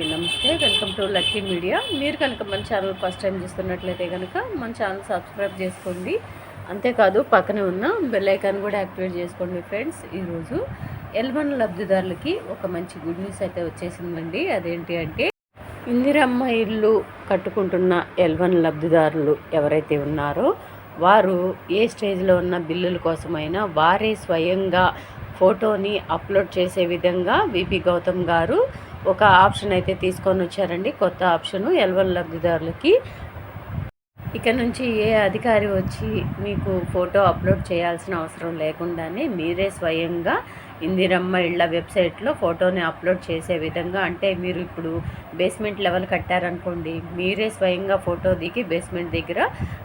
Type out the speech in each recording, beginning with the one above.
అందరికీ నమస్తే. Welcome to lucky media. మీరు కనుక మన ఛానల్ ఫస్ట్ టైం చూస్తున్నట్లయితే కనుక మన ఛానల్ సబ్స్క్రైబ్ చేసుకోండి. అంతేకాదు పక్కనే ఉన్న బెల్ ఐకాన్ కూడా యాక్టివేట్ చేసుకోండి ఫ్రెండ్స్. ఈరోజు ఎల్వన్ లబ్ధిదారులకి ఒక మంచి గుడ్ న్యూస్ అయితే వచ్చేసిందండి. అదేంటి అంటే ఇందిరమ్మ ఇల్లు కట్టుకుంటున్న ఎల్వన్ లబ్ధిదారులు ఎవరైతే ఉన్నారో వారు ఏ స్టేజ్లో ఉన్న బిల్లుల కోసమైనా వారే స్వయంగా ఫోటోని అప్లోడ్ చేసే విధంగా విపి గౌతమ్ గారు ఒక ఆప్షన్ అయితే తీసుకొని వచ్చారండి. కొత్త ఆప్షను ఎల్వన్ లబ్ధిదారులకి. ఇక నుంచి ఏ అధికారి వచ్చి మీకు ఫోటో అప్లోడ్ చేయాల్సిన అవసరం లేకుండానే మీరే స్వయంగా ఇందిరమ్మ ఇళ్ళ వెబ్సైట్లో ఫోటోని అప్లోడ్ చేసే విధంగా అంటే మీరు ఇప్పుడు బేస్మెంట్ లెవెల్ కట్టారనుకోండి మీరే స్వయంగా ఫోటో దిగి బేస్మెంట్ దగ్గర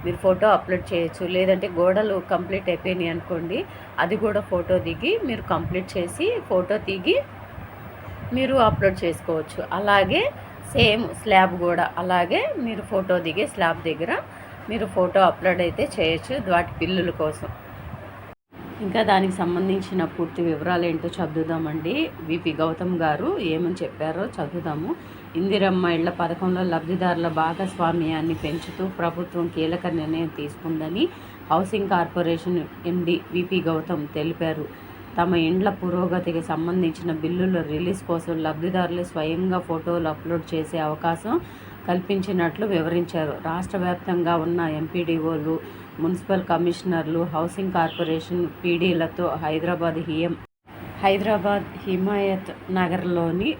మీరు ఫోటో అప్లోడ్ చేయొచ్చు. లేదంటే గోడలు కంప్లీట్ అయిపోయినాయి అనుకోండి అది కూడా ఫోటో దిగి మీరు కంప్లీట్ చేసి ఫోటో దిగి మీరు అప్లోడ్ చేసుకోవచ్చు. అలాగే సేమ్ స్లాబ్ కూడా. అలాగే మీరు ఫోటో దిగే స్లాబ్ దగ్గర మీరు ఫోటో అప్లోడ్ అయితే చేయొచ్చు. వాటి బిల్లుల కోసం. ఇంకా దానికి సంబంధించిన పూర్తి వివరాలు ఏంటో చదువుదామండి. విపి గౌతమ్ గారు ఏమని చెప్పారో చదువుదాము. ఇందిరమ్మ ఇళ్ళ పథకంలో లబ్ధిదారుల భాగస్వామ్యాన్ని పెంచుతూ ప్రభుత్వం కీలక నిర్ణయం తీసుకుందని housing corporation MD VP Gautam తెలిపారు. తమ ఇండ్ల పురోగతికి సంబంధించిన బిల్లుల రిలీజ్ కోసం లబ్ధిదారులు స్వయంగా ఫోటోలు అప్లోడ్ చేసే అవకాశం కల్పించినట్లు వివరించారు. రాష్ట్ర వ్యాప్తంగా ఉన్న ఎంపీడీఓలు మున్సిపల్ కమిషనర్లు హౌసింగ్ కార్పొరేషన్ పీడీలతో హైదరాబాద్ హిఎం హైదరాబాద్ హిమాయత్ నగర్లోని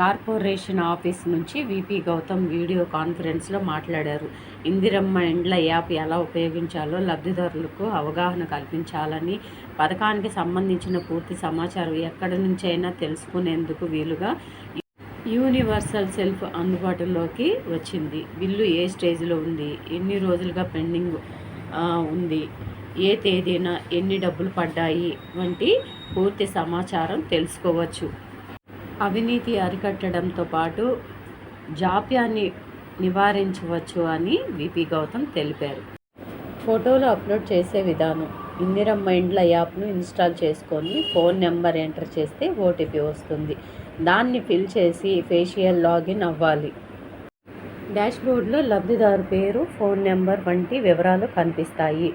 కార్పొరేషన్ ఆఫీస్ నుంచి విపి గౌతమ్ వీడియో కాన్ఫరెన్స్లో మాట్లాడారు. ఇందిరమ్మ ఇండ్ల యాప్ ఎలా ఉపయోగించాలో లబ్ధిదారులకు అవగాహన కల్పించాలని పథకానికి సంబంధించిన పూర్తి సమాచారం ఎక్కడి నుంచైనా తెలుసుకునేందుకు వీలుగా యూనివర్సల్ సెల్ఫ్ అందుబాటులోకి వచ్చింది. బిల్లు ఏ స్టేజ్లో ఉంది? ఎన్ని రోజులుగా పెండింగ్ ఉంది? ఏ తేదీన ఎన్ని డబ్బులు పడ్డాయి? వంటి పూర్తి సమాచారం తెలుసుకోవచ్చు. అవినీతి అరికట్టడంతో పాటు జాప్యాన్ని నివారించవచ్చు అని విపి గౌతమ్ తెలిపారు. ఫోటోలు అప్లోడ్ చేసే విధానం. ఇందిరమ్మ ఇండ్ల యాప్ను ఇన్స్టాల్ చేసుకొని ఫోన్ నెంబర్ ఎంటర్ చేస్తే ఓటీపీ వస్తుంది. దాన్ని ఫిల్ చేసి ఫేషియల్ లాగిన్ అవ్వాలి. డాష్బోర్డ్లో లబ్ధిదారు పేరు ఫోన్ నెంబర్ వంటి వివరాలు కనిపిస్తాయి.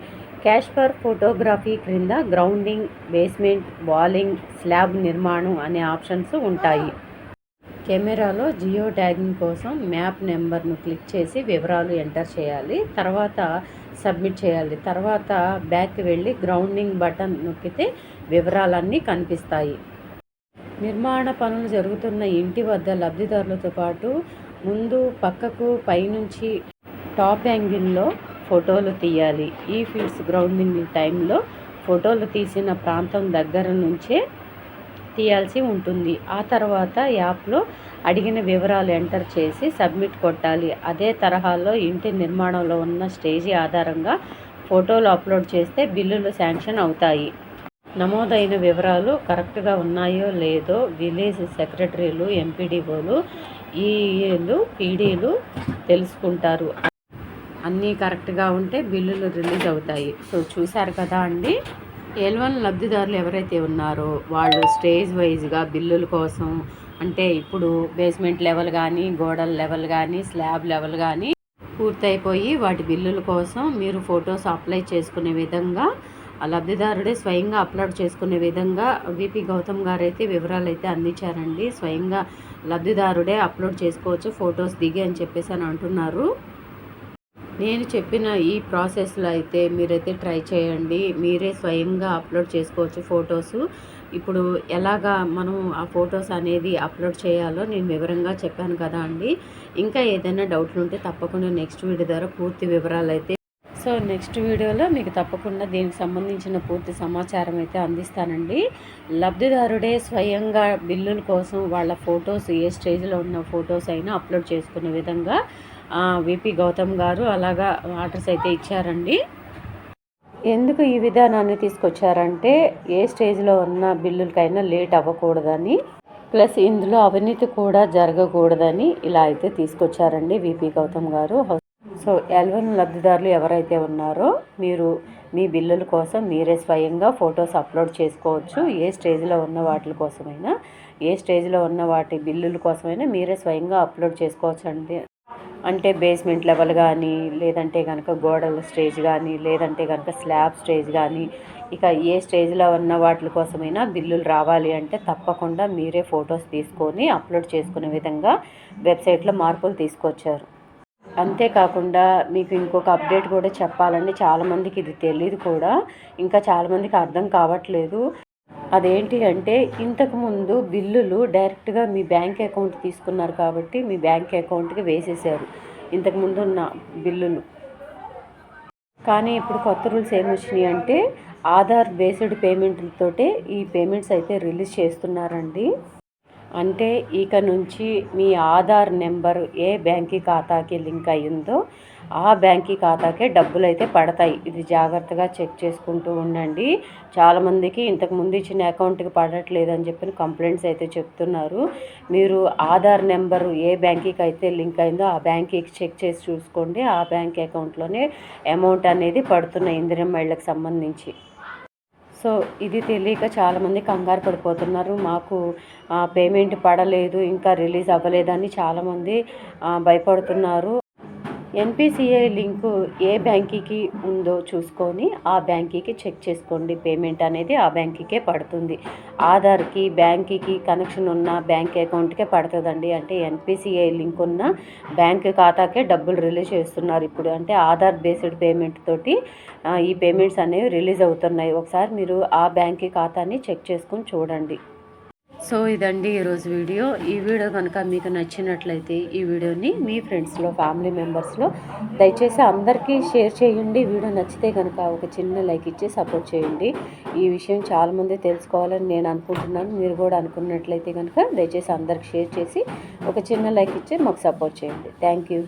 క్యాష్ ఫర్ ఫోటోగ్రఫీ క్రింద గ్రౌండింగ్ బేస్మెంట్ వాలింగ్ స్లాబ్ నిర్మాణం అనే ఆప్షన్స్ ఉంటాయి. కెమెరాలో జియో ట్యాగింగ్ కోసం మ్యాప్ నెంబర్ను క్లిక్ చేసి వివరాలు ఎంటర్ చేయాలి. తర్వాత సబ్మిట్ చేయాలి. తర్వాత బ్యాక్ వెళ్ళి గ్రౌండింగ్ బటన్ నొక్కితే వివరాలన్నీ కనిపిస్తాయి. నిర్మాణ పనులు జరుగుతున్న ఇంటి వద్ద లబ్ధిదారులతో పాటు ముందు పక్కకు పైనుంచి టాప్ యాంగిల్లో ఫోటోలు తీయాలి. ఈ ఫీల్డ్స్ గ్రౌండింగ్ టైంలో ఫోటోలు తీసిన ప్రాంతం దగ్గర నుంచే తీయాల్సి ఉంటుంది. ఆ తర్వాత యాప్లో అడిగిన వివరాలు ఎంటర్ చేసి సబ్మిట్ కొట్టాలి. అదే తరహాలో ఇంటి నిర్మాణంలో ఉన్న స్టేజీ ఆధారంగా ఫోటోలు అప్లోడ్ చేస్తే బిల్లులు శాంక్షన్ అవుతాయి. నమోదైన వివరాలు కరెక్ట్గా ఉన్నాయో లేదో విలేజ్ సెక్రటరీలు ఎంపీడీఓలు ఈఏలు పీడీలు తెలుసుకుంటారు. అన్నీ కరెక్ట్గా ఉంటే బిల్లులు రిలీజ్ అవుతాయి. సో చూశారు కదా అండి? ఎల్వన్ లబ్ధిదారులు ఎవరైతే ఉన్నారో వాళ్ళు స్టేజ్ వైజ్గా బిల్లుల కోసం అంటే ఇప్పుడు బేస్మెంట్ లెవెల్ కానీ గోడల లెవెల్ కానీ స్లాబ్ లెవెల్ కానీ పూర్తయిపోయి వాటి బిల్లుల కోసం మీరు ఫొటోస్ అప్లై చేసుకునే విధంగా ఆ లబ్ధిదారుడే స్వయంగా అప్లోడ్ చేసుకునే విధంగా విపి గౌతమ్ గారు అయితే వివరాలు అయితే అందించారండి. స్వయంగా లబ్ధిదారుడే అప్లోడ్ చేసుకోవచ్చు ఫొటోస్ దిగి అని చెప్పేసి అని అంటున్నారు. నేను చెప్పిన ఈ ప్రాసెస్లో అయితే మీరైతే ట్రై చేయండి. మీరే స్వయంగా అప్లోడ్ చేసుకోవచ్చు ఫొటోస్. ఇప్పుడు ఎలాగా మనం ఆ ఫొటోస్ అనేది అప్లోడ్ చేయాలో నేను వివరంగా చెప్పాను కదా అండి. ఇంకా ఏదైనా డౌట్లు ఉంటే తప్పకుండా నెక్స్ట్ వీడియో ద్వారా పూర్తి వివరాలు అయితే సో నెక్స్ట్ వీడియోలో మీకు తప్పకుండా దీనికి సంబంధించిన పూర్తి సమాచారం అయితే అందిస్తానండి. లబ్ధిదారుడే స్వయంగా బిల్లుల కోసం వాళ్ళ ఫొటోస్ ఏ స్టేజ్లో ఉన్న ఫొటోస్ అయినా అప్లోడ్ చేసుకునే విధంగా విపి గౌతమ్ గారు అలాగా ఆర్డర్స్ అయితే ఇచ్చారండి. ఎందుకు ఈ విధానాన్ని తీసుకొచ్చారంటే ఏ స్టేజ్లో ఉన్న బిల్లులకైనా లేట్ అవ్వకూడదని ప్లస్ ఇందులో అవినీతి కూడా జరగకూడదని ఇలా అయితే తీసుకొచ్చారండి విపి గౌతమ్ గారు. సో ఎల్వన్ లబ్ధిదారులు ఎవరైతే ఉన్నారో మీరు మీ బిల్లుల కోసం మీరే స్వయంగా ఫొటోస్ అప్లోడ్ చేసుకోవచ్చు. ఏ స్టేజ్లో ఉన్న వాటి కోసమైనా ఏ స్టేజ్లో ఉన్న వాటి బిల్లుల కోసమైనా మీరే స్వయంగా అప్లోడ్ చేసుకోవచ్చు అండి అంటే బేస్మెంట్ లెవెల్ కానీ లేదంటే కనుక గోడల స్టేజ్ కానీ లేదంటే కనుక స్లాబ్ స్టేజ్ కానీ ఇక ఏ స్టేజ్లో ఉన్న వాటి కోసమైనా బిల్లులు రావాలి అంటే తప్పకుండా మీరే ఫొటోస్ తీసుకొని అప్లోడ్ చేసుకునే విధంగా వెబ్సైట్లో మార్పులు తీసుకొచ్చారు. అంతేకాకుండా మీకు ఇంకొక అప్డేట్ కూడా చెప్పాలండి. చాలామందికి ఇది తెలియదు కూడా. ఇంకా చాలామందికి అర్థం కావట్లేదు. అదేంటి అంటే ఇంతకుముందు బిల్లులు డైరెక్ట్గా మీ బ్యాంక్ అకౌంట్ తీసుకున్నారు కాబట్టి మీ బ్యాంక్ అకౌంట్కి వేసేసారు ఇంతకుముందు ఉన్న బిల్లులు కానీ ఇప్పుడు కొత్త రూల్స్ ఏమొచ్చినాయి అంటే ఆధార్ బేస్డ్ పేమెంట్లతోటే ఈ పేమెంట్స్ అయితే రిలీజ్ చేస్తున్నారండి. అంటే ఇక నుంచి మీ ఆధార్ నెంబర్ ఏ బ్యాంక్ ఖాతాకి లింక్ అయ్యిందో ఆ బ్యాంకీ ఖాతాకే డబ్బులు అయితే పడతాయి. ఇది జాగ్రత్తగా చెక్ చేసుకుంటూ ఉండండి. చాలామందికి ఇంతకుముందు ఇచ్చిన అకౌంట్కి పడట్లేదు అని కంప్లైంట్స్ అయితే చెప్తున్నారు. మీరు ఆధార్ నెంబరు ఏ బ్యాంకీకి అయితే లింక్ అయిందో ఆ బ్యాంకీకి చెక్ చేసి చూసుకోండి. ఆ బ్యాంక్ అకౌంట్లోనే అమౌంట్ అనేది పడుతున్నాయి ఇందిరం మహిళలకు సంబంధించి. సో ఇది తెలియక చాలామంది కంగారు పడిపోతున్నారు. మాకు పేమెంట్ పడలేదు ఇంకా రిలీజ్ అవ్వలేదని చాలామంది భయపడుతున్నారు. ఎన్పిసిఐ లింకు ఏ బ్యాంకీకి ఉందో చూసుకొని ఆ బ్యాంకీకి చెక్ చేసుకోండి. పేమెంట్ అనేది ఆ బ్యాంకీకే పడుతుంది. ఆధార్కి బ్యాంకీకి కనెక్షన్ ఉన్న బ్యాంక్ అకౌంట్కే పడుతుందండి. అంటే ఎన్పిసిఐ లింక్ ఉన్న బ్యాంక్ ఖాతాకే డబ్బులు రిలీజ్ చేస్తున్నారు ఇప్పుడు. అంటే ఆధార్ బేస్డ్ పేమెంట్ తోటి ఈ పేమెంట్స్ అనేవి రిలీజ్ అవుతున్నాయి. ఒకసారి మీరు ఆ బ్యాంక్ ఖాతాని చెక్ చేసుకొని చూడండి. సో ఇదండి ఈరోజు వీడియో. ఈ వీడియో కనుక మీకు నచ్చినట్లయితే ఈ వీడియోని మీ ఫ్రెండ్స్లో ఫ్యామిలీ మెంబర్స్లో దయచేసి అందరికీ షేర్ చేయండి. వీడియో నచ్చితే కనుక ఒక చిన్న లైక్ ఇచ్చి సపోర్ట్ చేయండి. ఈ విషయం చాలామంది తెలుసుకోవాలని నేను అనుకుంటున్నాను. మీరు కూడా అనుకున్నట్లయితే కనుక దయచేసి అందరికి షేర్ చేసి ఒక చిన్న లైక్ ఇచ్చి మాకు సపోర్ట్ చేయండి. Thank you.